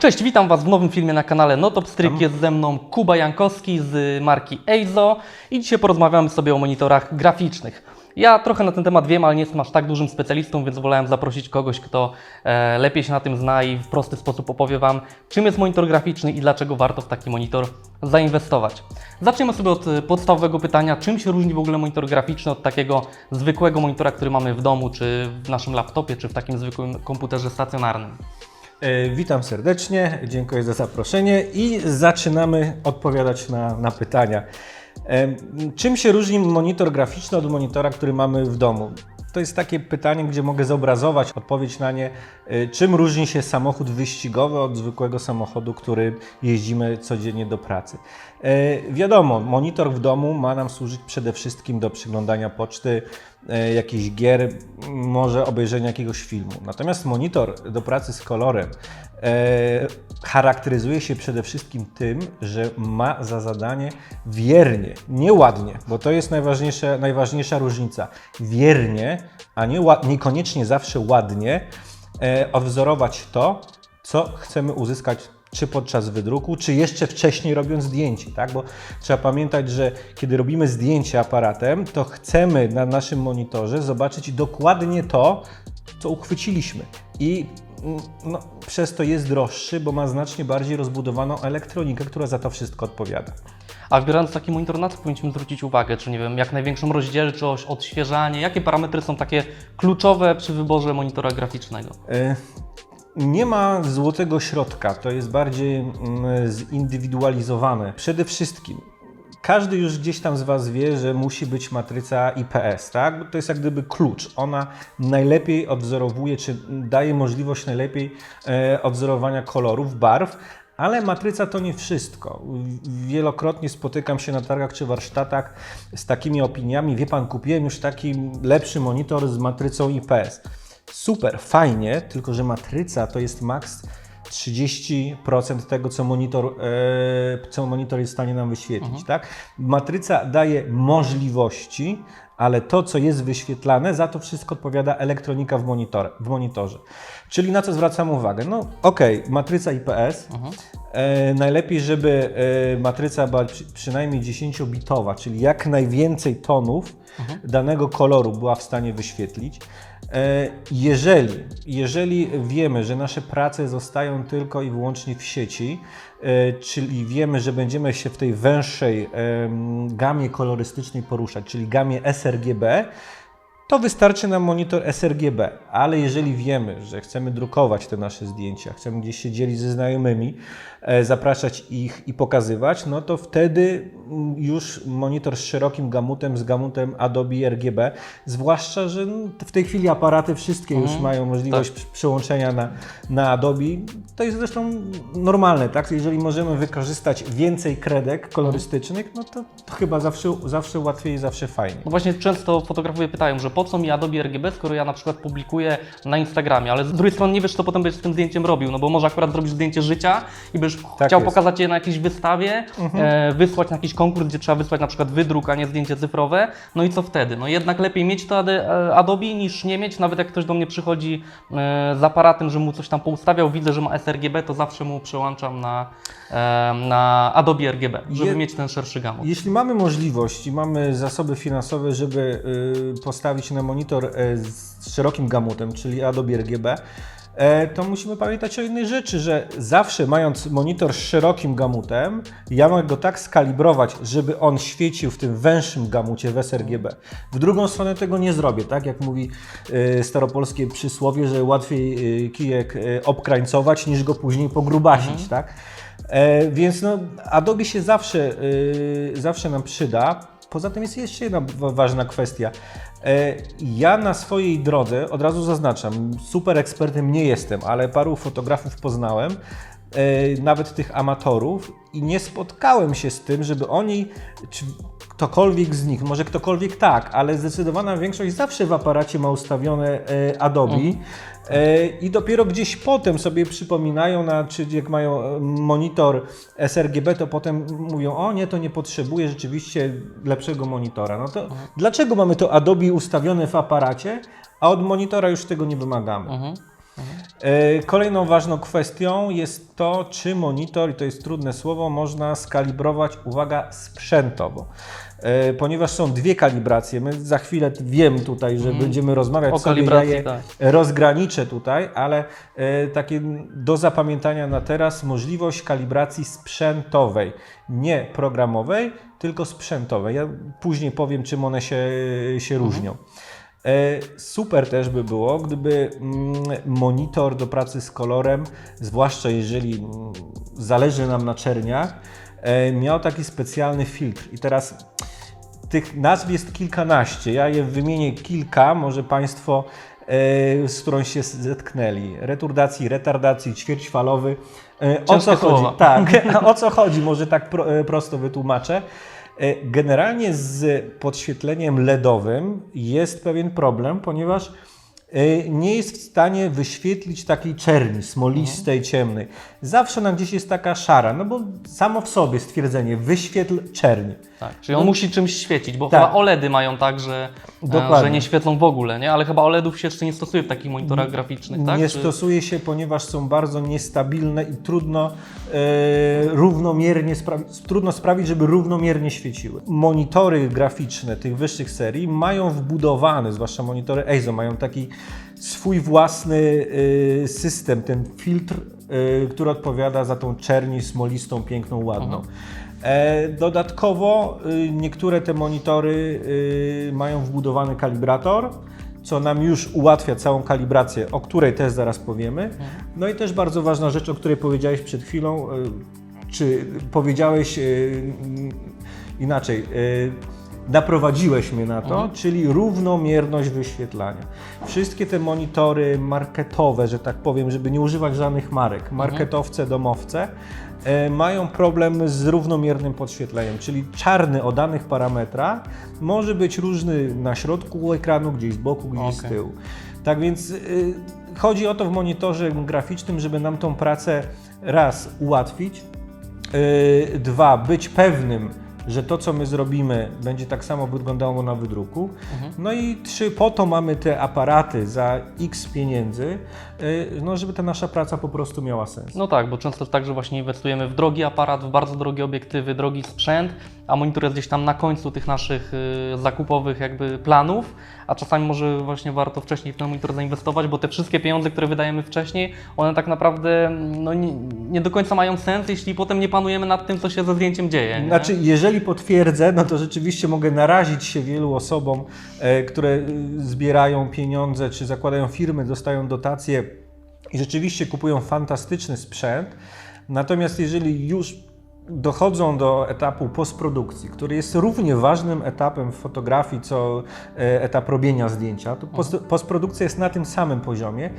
Cześć, witam Was w nowym filmie na kanale Notopstryk. Jest ze mną Kuba Jankowski z marki Eizo i dzisiaj porozmawiamy sobie o monitorach graficznych. Ja trochę na ten temat wiem, ale nie jestem aż tak dużym specjalistą, więc wolałem zaprosić kogoś, kto e, lepiej się na tym zna i w prosty sposób opowie Wam, czym jest monitor graficzny i dlaczego warto w taki monitor zainwestować. Zaczniemy sobie od e, podstawowego pytania, czym się różni w ogóle monitor graficzny od takiego zwykłego monitora, który mamy w domu, czy w naszym laptopie, czy w takim zwykłym komputerze stacjonarnym. E, Witam serdecznie, dziękuję za zaproszenie i zaczynamy odpowiadać na, na pytania. E, Czym się różni monitor graficzny od monitora, który mamy w domu? To jest takie pytanie, gdzie mogę zobrazować odpowiedź na nie. E, Czym różni się samochód wyścigowy od zwykłego samochodu, który jeździmy codziennie do pracy? Wiadomo, monitor w domu ma nam służyć przede wszystkim do przyglądania poczty, jakichś gier, może obejrzenia jakiegoś filmu. Natomiast monitor do pracy z kolorem e, charakteryzuje się przede wszystkim tym, że ma za zadanie wiernie, nie ładnie, bo to jest najważniejsza, najważniejsza różnica. Wiernie, a nie niekoniecznie zawsze ładnie e, odwzorować to, co chcemy uzyskać czy podczas wydruku, czy jeszcze wcześniej robiąc zdjęcie, tak? Bo trzeba pamiętać, że kiedy robimy zdjęcie aparatem, to chcemy na naszym monitorze zobaczyć dokładnie to, co uchwyciliśmy. I mm, no, przez to jest droższy, bo ma znacznie bardziej rozbudowaną elektronikę, która za to wszystko odpowiada. A wybierając taki monitor, na co powinniśmy zwrócić uwagę? Czy nie wiem, jak największą rozdzielczość, odświeżanie? Jakie parametry są takie kluczowe przy wyborze monitora graficznego? E, Nie ma złotego środka, to jest bardziej mm, zindywidualizowane. Przede wszystkim każdy już gdzieś tam z Was wie, że musi być matryca IPS, tak? To jest jak gdyby klucz. Ona najlepiej odwzorowuje, czy daje możliwość najlepiej e, odwzorowania kolorów, barw, ale matryca to nie wszystko. Wielokrotnie spotykam się na targach czy warsztatach z takimi opiniami. Wie pan, kupiłem już taki lepszy monitor z matrycą IPS. Super, fajnie, tylko że matryca to jest maks 30% tego, co monitor, e, co monitor jest w stanie nam wyświetlić. Tak? Matryca daje możliwości, ale to, co jest wyświetlane, za to wszystko odpowiada elektronika w, monitor, w monitorze. Czyli na co zwracam uwagę? No okej, matryca IPS. E, najlepiej, żeby e, matryca była przy, przynajmniej 10-bitowa, czyli jak najwięcej tonów danego koloru była w stanie wyświetlić. E, Jeżeli, jeżeli wiemy, że nasze prace zostają tylko i wyłącznie w sieci, e, czyli wiemy, że będziemy się w tej węższej gamie kolorystycznej poruszać, czyli gamie sRGB, to wystarczy nam monitor sRGB, ale jeżeli wiemy, że chcemy drukować te nasze zdjęcia, chcemy gdzieś się dzielić ze znajomymi, zapraszać ich i pokazywać, no to wtedy mm, już monitor z szerokim gamutem, z gamutem Adobe RGB, zwłaszcza, że no, w tej chwili aparaty wszystkie już mają możliwość przy- przełączenia na, na Adobe. To jest zresztą normalne, tak? Jeżeli możemy wykorzystać więcej kredek kolorystycznych, no to, to chyba zawsze, zawsze łatwiej i zawsze fajnie. No właśnie często fotografowie pytają, że po co mi Adobe RGB, skoro ja na przykład publikuję na Instagramie, ale z drugiej strony nie wiesz, co potem będziesz z tym zdjęciem robił, no bo może akurat zrobić zdjęcie życia i będziesz Tak chciał jest. Mhm. pokazać je na jakiejś wystawie, e, wysłać na jakiś konkurs, gdzie trzeba wysłać na przykład wydruk, a nie zdjęcie cyfrowe, no i co wtedy? No jednak lepiej mieć to e, Adobe niż nie mieć, nawet jak ktoś do mnie przychodzi e, z aparatem, że mu coś tam poustawiał, widzę, że ma sRGB, to zawsze mu przełączam na, e, na Adobe RGB, żeby Je- mieć ten szerszy gamut. Jeśli mamy możliwość i mamy zasoby finansowe, żeby y, postawić na monitor y, z szerokim gamutem, czyli Adobe RGB, e, to musimy pamiętać o innej rzeczy, że zawsze mając monitor z szerokim gamutem, ja mogę go tak skalibrować, żeby on świecił w tym węższym gamucie w sRGB. W drugą stronę tego nie zrobię, tak jak mówi y, staropolskie przysłowie, że łatwiej y, kijek obkrańcować niż go później pogrubasić, tak? E, więc no, Adobe się zawsze, zawsze nam przyda. Poza tym jest jeszcze jedna wa- ważna kwestia. E, ja na swojej drodze, od razu zaznaczam, super ekspertem nie jestem, ale paru fotografów poznałem, e, nawet tych amatorów i nie spotkałem się z tym, żeby oni, ktokolwiek z nich, może ktokolwiek tak, ale zdecydowana większość zawsze w aparacie ma ustawione e, Adobe. E, I dopiero gdzieś potem sobie przypominają, na, czy jak mają e, monitor sRGB, to potem mówią, o nie, to nie potrzebuję rzeczywiście lepszego monitora. No to dlaczego mamy to Adobe ustawione w aparacie, a od monitora już tego nie wymagamy? Mhm. E, Kolejną ważną kwestią jest to, czy monitor, i to jest trudne słowo, można skalibrować, uwaga, sprzętowo. E, Ponieważ są dwie kalibracje, my za chwilę wiem tutaj, że będziemy rozmawiać Mhm. O kalibracji, ja tak. rozgraniczę tutaj, ale e, takie do zapamiętania na teraz możliwość kalibracji sprzętowej, nie programowej, tylko sprzętowej. Ja później powiem, czym one się, się różnią. E, Super też by było, gdyby mm, monitor do pracy z kolorem, zwłaszcza jeżeli mm, zależy nam na czerniach, e, miał taki specjalny filtr. I teraz tych nazw jest kilkanaście. Ja je wymienię kilka, może Państwo e, z którą się zetknęli. Returdacji, retardacji, ćwierćfalowy. E, O Ciężkie co chodzi? słowa. Tak, o co chodzi? Może tak pro, e, prosto wytłumaczę. E, Generalnie z podświetleniem LEDowym jest pewien problem, ponieważ e, nie jest w stanie wyświetlić takiej czerni smolistej, ciemnej. Zawsze nam gdzieś jest taka szara, no bo samo w sobie stwierdzenie wyświetl czerni. Tak, czyli on musi czymś świecić, bo Tak. chyba OLEDy mają tak, że, e, Dokładnie. że nie świecą w ogóle, nie? Ale chyba OLEDów się jeszcze nie stosuje w takich monitorach graficznych, tak? Nie Czy- stosuje się, ponieważ są bardzo niestabilne i trudno e, równomiernie trudno sprawić, żeby równomiernie świeciły. Monitory graficzne tych wyższych serii mają wbudowany, zwłaszcza monitory EIZO, mają taki swój własny e, system, ten filtr, e, który odpowiada za tą czerni smolistą, piękną, ładną. E, Dodatkowo y, niektóre te monitory y, mają wbudowany kalibrator, co nam już ułatwia całą kalibrację, o której też zaraz powiemy. No i też bardzo ważna rzecz, o której powiedziałeś przed chwilą, y, czy powiedziałeś y, inaczej, y, naprowadziłeś mnie na to, czyli równomierność wyświetlania. Wszystkie te monitory marketowe, że tak powiem, żeby nie używać żadnych marek, marketowce, domowce, e, mają problem z równomiernym podświetleniem, czyli czarny o danych parametrach może być różny na środku ekranu, gdzieś z boku, gdzieś z Okej. tyłu. Tak więc y, chodzi o to w monitorze graficznym, żeby nam tą pracę raz ułatwić, Yy, Dwa, być pewnym, że to, co my zrobimy, będzie tak samo wyglądało na wydruku. No i trzy, po to mamy te aparaty za x pieniędzy, yy, no, żeby ta nasza praca po prostu miała sens. No tak, bo często jest tak, że właśnie inwestujemy w drogi aparat, w bardzo drogie obiektywy, drogi sprzęt, a monitor jest gdzieś tam na końcu tych naszych y, zakupowych jakby planów, a czasami może właśnie warto wcześniej w ten monitor zainwestować, bo te wszystkie pieniądze, które wydajemy wcześniej, one tak naprawdę mm, no, nie, nie do końca mają sens, jeśli potem nie panujemy nad tym, co się ze zdjęciem dzieje. Nie? Znaczy, jeżeli potwierdzę, no to rzeczywiście mogę narazić się wielu osobom, e, które y, zbierają pieniądze, czy zakładają firmy, dostają dotacje i rzeczywiście kupują fantastyczny sprzęt. Natomiast jeżeli już dochodzą do etapu postprodukcji, który jest równie ważnym etapem w fotografii, co e, etap robienia zdjęcia, to post, postprodukcja jest na tym samym poziomie,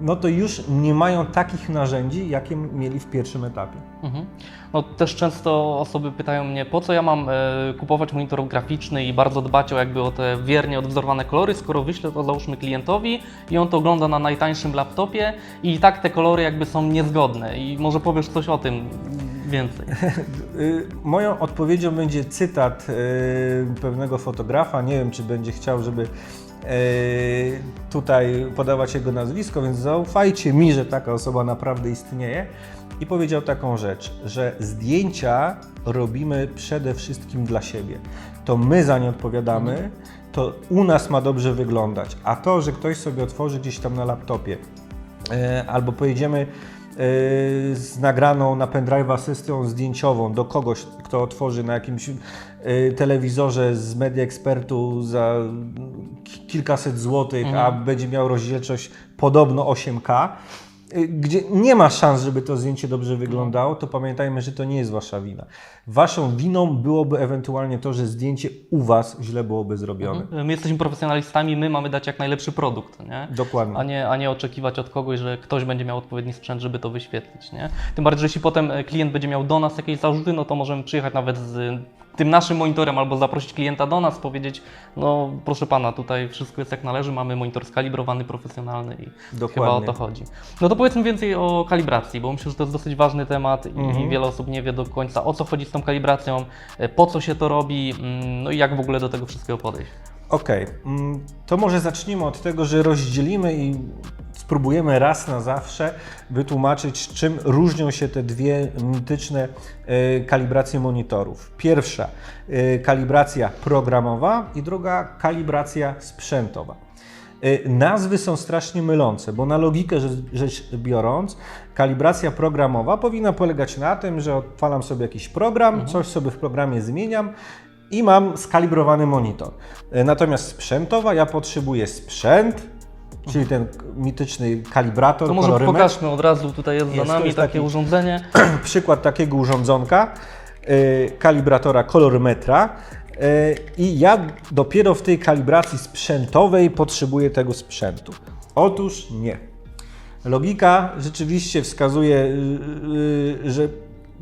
no to już nie mają takich narzędzi, jakie mieli w pierwszym etapie. Mhm. No też często osoby pytają mnie, po co ja mam e, kupować monitor graficzny i bardzo dbać o jakby o te wiernie odwzorowane kolory, skoro wyślę to załóżmy klientowi i on to ogląda na najtańszym laptopie i tak te kolory jakby są niezgodne. I może powiesz coś o tym więcej. Y, Moją odpowiedzią będzie cytat y, pewnego fotografa. Nie wiem, czy będzie chciał, żeby y, tutaj podawać jego nazwisko, więc zaufajcie mi, że taka osoba naprawdę istnieje. I powiedział taką rzecz, że zdjęcia robimy przede wszystkim dla siebie. To my za nie odpowiadamy, to u nas ma dobrze wyglądać. A to, że ktoś sobie otworzy gdzieś tam na laptopie, albo pojedziemy z nagraną na pendrive'a sesją zdjęciową do kogoś, kto otworzy na jakimś e, telewizorze z media ekspertu za ki- kilkaset złotych, a będzie miał rozdzielczość podobno 8K, e, gdzie nie ma szans, żeby to zdjęcie dobrze wyglądało, to pamiętajmy, że to nie jest wasza wina. Waszą winą byłoby ewentualnie to, że zdjęcie u was źle byłoby zrobione. My jesteśmy profesjonalistami, my mamy dać jak najlepszy produkt, nie? Dokładnie. A nie, a nie oczekiwać od kogoś, że ktoś będzie miał odpowiedni sprzęt, żeby to wyświetlić. Nie? Tym bardziej, że jeśli potem e, klient będzie miał do nas jakieś zarzuty, no to możemy przyjechać nawet z tym naszym monitorem albo zaprosić klienta do nas, powiedzieć, no proszę pana, tutaj wszystko jest jak należy, mamy monitor skalibrowany, profesjonalny i Dokładnie. chyba o to chodzi. No to powiedzmy więcej o kalibracji, bo myślę, że to jest dosyć ważny temat i wiele osób nie wie do końca o co chodzi z tą kalibracją, e, po co się to robi, mm, no i jak w ogóle do tego wszystkiego podejść. Okej, mm, to może zacznijmy od tego, że rozdzielimy i spróbujemy raz na zawsze wytłumaczyć, czym różnią się te dwie mityczne e, kalibracje monitorów. Pierwsza e, kalibracja programowa i druga kalibracja sprzętowa. E, Nazwy są strasznie mylące, bo na logikę rzecz, biorąc, kalibracja programowa powinna polegać na tym, że odpalam sobie jakiś program, coś sobie w programie zmieniam i mam skalibrowany monitor. Natomiast sprzętowa, ja potrzebuję sprzęt, czyli ten mityczny kalibrator, To może kolorymetr. pokażmy od razu, tutaj jest, Jest, za to nami jest takie taki- urządzenie. przykład takiego urządzonka, e, kalibratora kolorymetra. e, I ja dopiero w tej kalibracji sprzętowej potrzebuję tego sprzętu. Otóż nie. Logika rzeczywiście wskazuje, y, y, że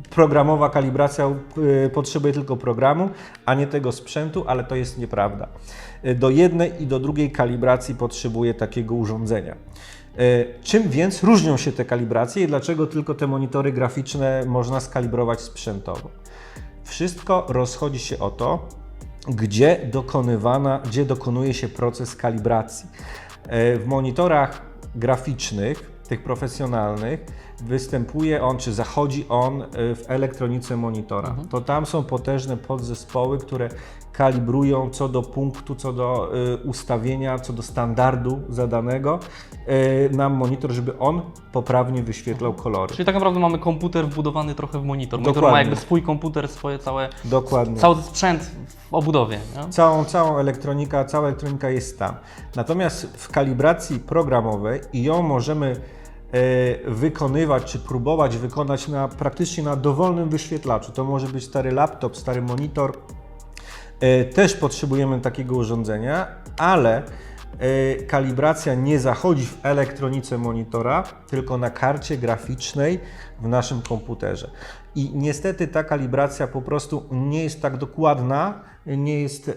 programowa kalibracja y, potrzebuje tylko programu, a nie tego sprzętu, ale to jest nieprawda. Y, Do jednej i do drugiej kalibracji potrzebuje takiego urządzenia. Y, Czym więc różnią się te kalibracje i dlaczego tylko te monitory graficzne można skalibrować sprzętowo? Wszystko rozchodzi się o to, gdzie dokonywana, gdzie dokonuje się proces kalibracji. W monitorach graficznych, tych profesjonalnych, występuje on, czy zachodzi on e, w elektronice monitora. To tam są potężne podzespoły, które kalibrują co do punktu, co do e, ustawienia, co do standardu zadanego e, nam monitor, żeby on poprawnie wyświetlał kolory. Czyli tak naprawdę mamy komputer wbudowany trochę w monitor. Monitor ma Dokładnie. jakby swój komputer, swoje całe, Dokładnie. cały sprzęt w obudowie. Nie? Całą, całą elektronika, cała elektronika jest tam. Natomiast w kalibracji programowej i ją możemy wykonywać, czy próbować wykonać na, praktycznie na dowolnym wyświetlaczu. To może być stary laptop, stary monitor. E, też potrzebujemy takiego urządzenia, ale e, kalibracja nie zachodzi w elektronice monitora, tylko na karcie graficznej w naszym komputerze. I niestety ta kalibracja po prostu nie jest tak dokładna, nie jest e,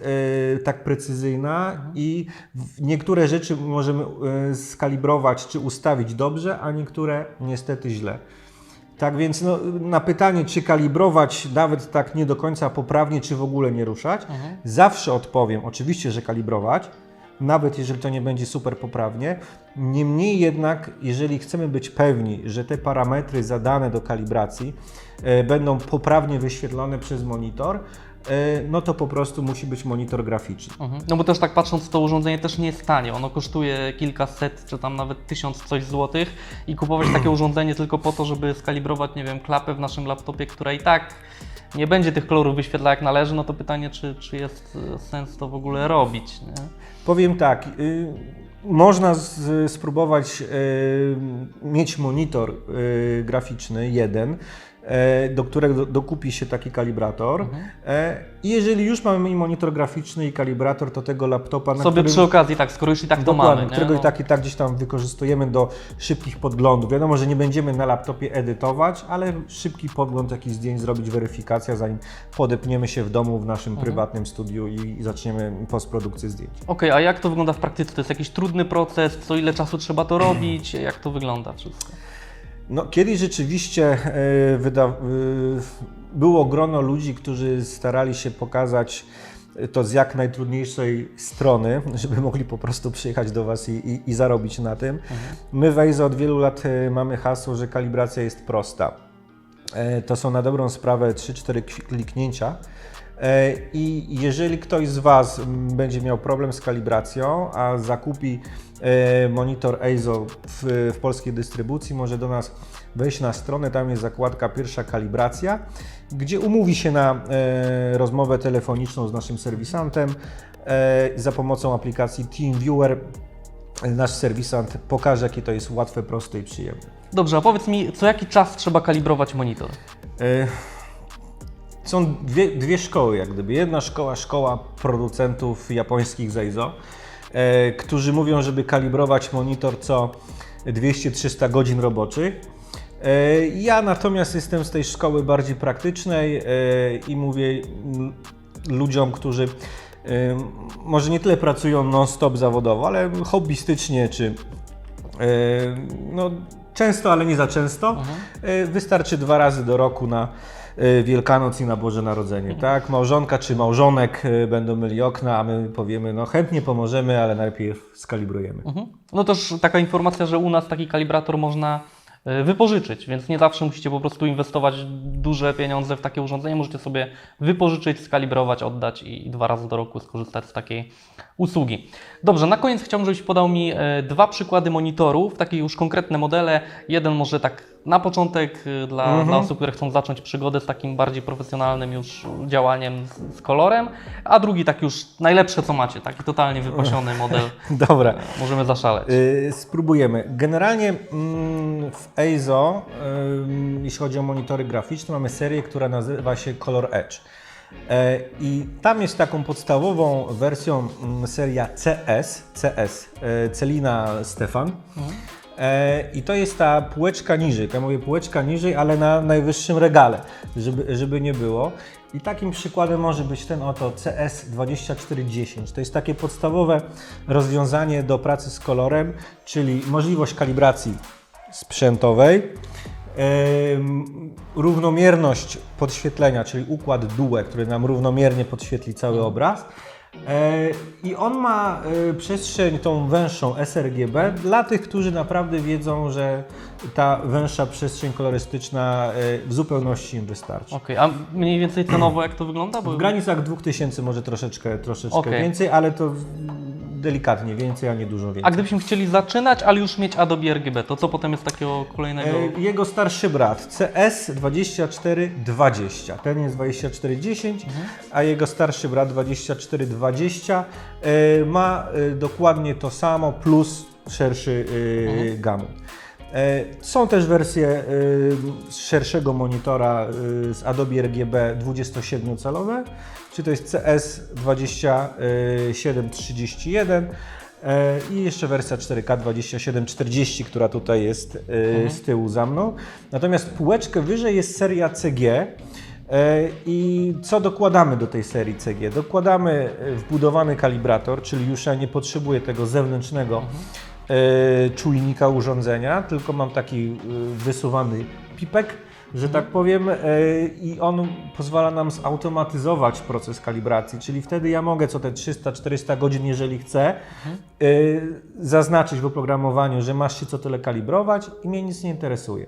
tak precyzyjna i w- niektóre rzeczy możemy e, skalibrować czy ustawić dobrze, a niektóre niestety źle. Tak więc no, na pytanie, czy kalibrować nawet tak nie do końca poprawnie, czy w ogóle nie ruszać, zawsze odpowiem, oczywiście, że kalibrować, nawet jeżeli to nie będzie super poprawnie. Niemniej jednak, jeżeli chcemy być pewni, że te parametry zadane do kalibracji e, będą poprawnie wyświetlone przez monitor, e, no to po prostu musi być monitor graficzny. Mhm. No bo też tak patrząc, to urządzenie też nie jest tanie. Ono kosztuje kilkaset, czy tam nawet tysiąc coś złotych i kupować takie urządzenie tylko po to, żeby skalibrować, nie wiem, klapę w naszym laptopie, która i tak nie będzie tych kolorów wyświetlała jak należy, no to pytanie, czy, czy jest e, sens to w ogóle robić, nie? Powiem tak, y, można z, spróbować y, mieć monitor y, graficzny jeden, do którego do- dokupi się taki kalibrator. E, I jeżeli już mamy monitor graficzny i kalibrator, to tego laptopa, na Sobie którym, przy okazji, tak, skoro już i tak to mamy, nie? którego No. i tak i tak gdzieś tam wykorzystujemy do szybkich podglądów. Wiadomo, że nie będziemy na laptopie edytować, ale szybki podgląd jakichś zdjęć zrobić, weryfikacja, zanim podepniemy się w domu w naszym Mhm. prywatnym studiu i, i zaczniemy postprodukcję zdjęć. Okej, a jak to wygląda w praktyce? To jest jakiś trudny proces? Co ile czasu trzeba to robić? Jak to wygląda wszystko? No, kiedyś rzeczywiście e, e, było grono ludzi, którzy starali się pokazać to z jak najtrudniejszej strony, żeby mogli po prostu przyjechać do Was i, i, i zarobić na tym. My w od wielu lat e, mamy hasło, że kalibracja jest prosta. E, To są na dobrą sprawę 3-4 kliknięcia. E, I jeżeli ktoś z Was będzie miał problem z kalibracją, a zakupi e, monitor EIZO w, w polskiej dystrybucji, może do nas wejść na stronę, tam jest zakładka pierwsza kalibracja, gdzie umówi się na e, rozmowę telefoniczną z naszym serwisantem za pomocą aplikacji TeamViewer. Nasz serwisant pokaże, jakie to jest łatwe, proste i przyjemne. Dobrze, a powiedz mi, co jaki czas trzeba kalibrować monitor? E, Są dwie, dwie szkoły, jak gdyby. Jedna szkoła, szkoła producentów japońskich Zeizo, e, którzy mówią, żeby kalibrować monitor co 200-300 godzin roboczych. E, Ja natomiast jestem z tej szkoły bardziej praktycznej e, i mówię ludziom, którzy e, może nie tyle pracują non-stop zawodowo, ale hobbystycznie czy e, no, często, ale nie za często. E, Wystarczy dwa razy do roku na Wielkanoc i na Boże Narodzenie, tak? Małżonka czy małżonek e, będą myli okna, a my powiemy, no chętnie pomożemy, ale najpierw skalibrujemy. Mhm. No też taka informacja, że u nas taki kalibrator można e, wypożyczyć, więc nie zawsze musicie po prostu inwestować duże pieniądze w takie urządzenie. Możecie sobie wypożyczyć, skalibrować, oddać i dwa razy do roku skorzystać z takiej usługi. Dobrze, na koniec chciałbym, żebyś podał mi e, dwa przykłady monitorów, takie już konkretne modele. Jeden może tak na początek e, dla, Mhm. dla osób, które chcą zacząć przygodę z takim bardziej profesjonalnym już działaniem z, z kolorem, a drugi tak już najlepsze co macie, taki totalnie wypasiony model. Dobra. Możemy zaszaleć. Y, Spróbujemy. Generalnie mm, w EIZO, ym, jeśli chodzi o monitory graficzne, mamy serię, która nazywa się Color Edge. E, I tam jest taką podstawową wersją mm, seria CS, CS, Celina Stefan. E, I to jest ta półeczka niżej, ja mówię półeczka niżej, ale na najwyższym regale, żeby, żeby nie było. I takim przykładem może być ten oto CS2410. To jest takie podstawowe rozwiązanie do pracy z kolorem, czyli możliwość kalibracji sprzętowej, równomierność podświetlenia, czyli układ DUE, który nam równomiernie podświetli cały obraz. E, I on ma e, przestrzeń tą węższą sRGB dla tych, którzy naprawdę wiedzą, że ta węższa przestrzeń kolorystyczna e, w zupełności im wystarczy. Okej, a mniej więcej cenowo jak to wygląda? Bo... W granicach 2000 może troszeczkę, troszeczkę Okej. więcej, ale to delikatnie więcej, a nie dużo A więcej. gdybyśmy chcieli zaczynać, ale już mieć Adobe RGB, to co potem jest takiego kolejnego? E, Jego starszy brat CS2420, ten jest 2410, a jego starszy brat 2420 e, ma e, dokładnie to samo plus szerszy e, gamut. E, Są też wersje e, z szerszego monitora e, z Adobe RGB 27-calowe, czy to jest CS2731 e, i jeszcze wersja 4K 2740, która tutaj jest e, z tyłu za mną. Natomiast półeczkę wyżej jest seria CG. e, I co dokładamy do tej serii CG? Dokładamy e, wbudowany kalibrator, czyli już ja nie potrzebuję tego zewnętrznego e, czujnika urządzenia, tylko mam taki wysuwany pipek, że tak powiem, e, i on pozwala nam zautomatyzować proces kalibracji, czyli wtedy ja mogę co te 300-400 godzin, jeżeli chcę, e, zaznaczyć w oprogramowaniu, że masz się co tyle kalibrować i mnie nic nie interesuje.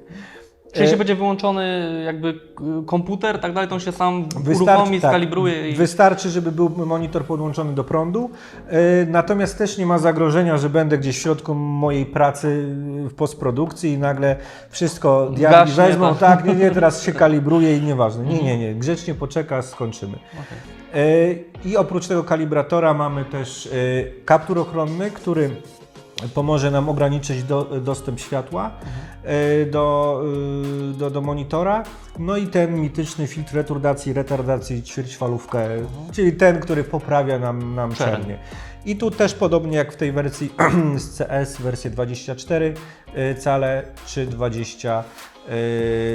Czyli jeśli e, będzie wyłączony jakby komputer, tak dalej, to on się sam uruchomi, tak, skalibruje i... Wystarczy, żeby był monitor podłączony do prądu. Yy, Natomiast też nie ma zagrożenia, że będę gdzieś w środku mojej pracy w postprodukcji i nagle wszystko diabli wezmą. tak. Tak, nie, nie, teraz się kalibruje i nieważne. Nie, nie, nie. Grzecznie poczeka, skończymy. Yy, I oprócz tego kalibratora mamy też kaptur ochronny, który pomoże nam ograniczyć do, dostęp światła yy, do, yy, do, do monitora. No i ten mityczny filtr retardacji, retardacji ćwierćfalówkę, czyli ten, który poprawia nam, nam czernie. I tu też podobnie jak w tej wersji z CS, wersje 24 yy, cale czy 20, yy,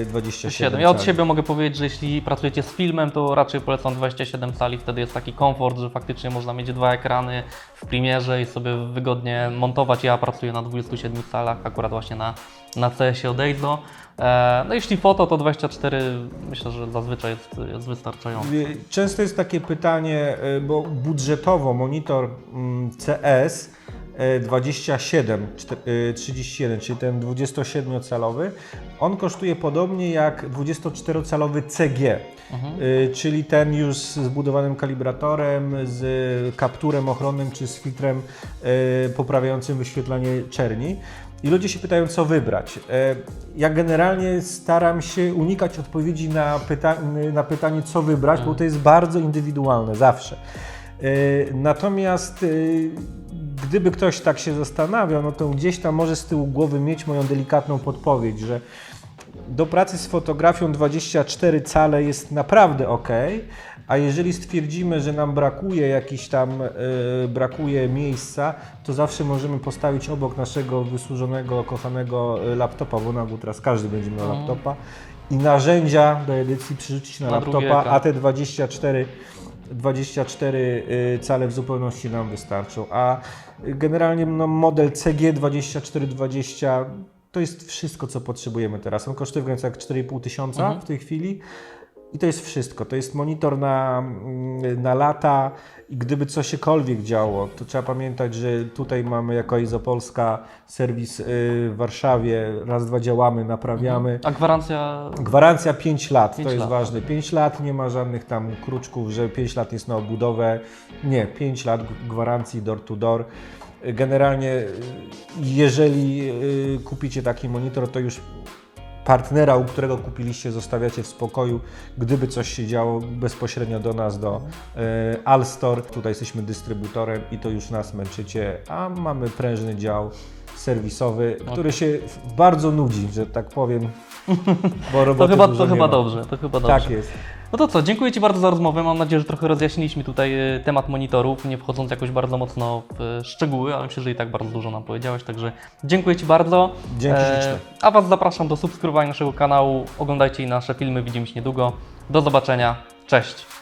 27 7. Ja od siebie mogę powiedzieć, że jeśli pracujecie z filmem, to raczej polecam 27 cali, wtedy jest taki komfort, że faktycznie można mieć dwa ekrany w Premierze i sobie wygodnie montować. Ja pracuję na 27 calach, akurat właśnie na, na CS-ie od EIZO. E, No jeśli foto, to 24 myślę, że zazwyczaj jest, jest wystarczające. Y, Często jest takie pytanie, y, bo budżetowo monitor mm, CS 27, czte- y, 31, czyli ten 27-calowy, on kosztuje podobnie jak 24-calowy CG, y, czyli ten już z zbudowanym kalibratorem, z kapturem ochronnym czy z filtrem y, poprawiającym wyświetlanie czerni. I ludzie się pytają, co wybrać. E, Ja generalnie staram się unikać odpowiedzi na, pyta na pytanie, co wybrać, bo to jest bardzo indywidualne zawsze. E, Natomiast e, gdyby ktoś tak się zastanawiał, no to gdzieś tam może z tyłu głowy mieć moją delikatną podpowiedź, że do pracy z fotografią 24 cale jest naprawdę ok, a jeżeli stwierdzimy, że nam brakuje jakiś tam, yy, brakuje miejsca, to zawsze możemy postawić obok naszego wysłużonego, kochanego e, laptopa, bo na teraz każdy będzie miał mhm. laptopa i narzędzia do edycji przerzucić na, na laptopa te 24. 24 24 y, cale w zupełności nam wystarczą, a generalnie no, model CG 2420 to jest wszystko, co potrzebujemy teraz. On kosztuje w granicach 4,5 tysiąca Mhm. w tej chwili. I to jest wszystko. To jest monitor na, mm, na lata i gdyby coś siekolwiek działo, to trzeba pamiętać, że tutaj mamy jako Izopolska serwis y, w Warszawie, raz, dwa działamy, naprawiamy. A gwarancja Gwarancja 5 lat, to jest lat. ważne. 5 lat, nie ma żadnych tam kruczków, że 5 lat jest na obudowę. Nie, 5 lat gwarancji door to door. Generalnie, y, jeżeli y, kupicie taki monitor, to już partnera, u którego kupiliście, zostawiacie w spokoju. Gdyby coś się działo, bezpośrednio do nas, do y, Alstor. Tutaj jesteśmy dystrybutorem i to już nas męczycie, a mamy prężny dział serwisowy, który się bardzo nudzi, że tak powiem, bo to roboty chyba, dużo to chyba dobrze, to chyba dobrze. Tak jest. No to co, dziękuję Ci bardzo za rozmowę. Mam nadzieję, że trochę rozjaśniliśmy tutaj y, temat monitorów, nie wchodząc jakoś bardzo mocno w y, szczegóły, ale myślę, że i tak bardzo dużo nam powiedziałeś, także dziękuję Ci bardzo. E, Dzięki śliczne. a Was zapraszam do subskrybowania naszego kanału, oglądajcie nasze filmy, widzimy się niedługo. Do zobaczenia, cześć!